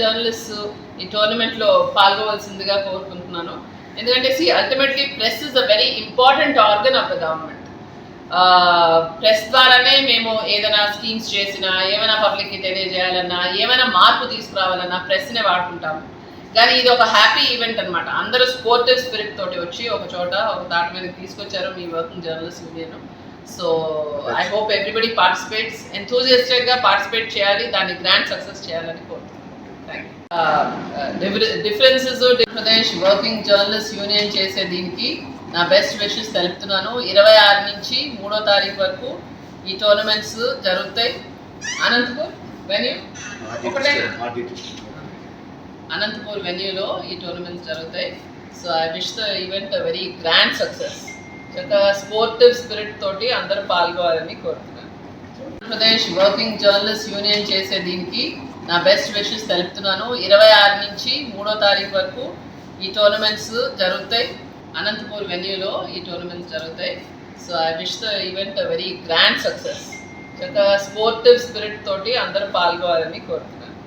Journalist ఈ టోర్నమెంట్లో పాల్గొవలసిందిగా కోరుకుంటున్నాను. ఎందుకంటే see ultimately press is a very important organ of the government press ద్వారానే మేము ఏదైనా స్కీమ్స్ చేసినా ఏమైనా పబ్లిక్కి తెలియజేయాలన్నా ఏమైనా మార్పు తీసుకురావాలన్నా ప్రెస్నే వాడుకుంటాము. కానీ ఇది ఒక హ్యాపీ ఈవెంట్ అనమాట అందరూ స్పోర్టివ్ స్పిరిట్ తోటి వచ్చి ఒక చోట ఒక దాటి మీద తీసుకొచ్చారు మీ working journalist union so I hope everybody participates ఎంతూజియస్టెడ్గా participate చేయాలి దాన్ని గ్రాండ్ సక్సెస్ చేయాలని కోరుతున్నాను differences Andhra Pradesh working journalist union చేసే దీనికి నా బెస్ట్ విషెస్ తెలుపుతున్నాను. ఇరవై ఆరు నుంచి మూడో తారీఖు వరకు ఈ టోర్నమెంట్స్ జరుగుతాయి. అనంతపూర్ వెన్యూ అనంతపూర్ వెన్యూలో ఈ టోర్నమెంట్స్ జరుగుతాయి. So I wish the event very grand success చక్కగా స్పోర్టివ్ స్పిరిట్ తోటి అందరూ పాల్గొవాలని కోరుతున్నాను. ఆంధ్రప్రదేశ్ వర్కింగ్ జర్నలిస్ట్ యూనియన్ చేసే దీనికి నా బెస్ట్ విషెస్ తెలుపుతున్నాను. ఇరవై ఆరు నుంచి మూడో తారీఖు వరకు ఈ టోర్నమెంట్స్ జరుగుతాయి. అనంతపూర్ వెన్యూలో ఈ టోర్నమెంట్స్ జరుగుతాయి. So I wish the event very grand success ఒక స్పోర్టివ్ స్పిరిట్ తోటి అందరూ పాల్గొవాలని కోరుతున్నాను.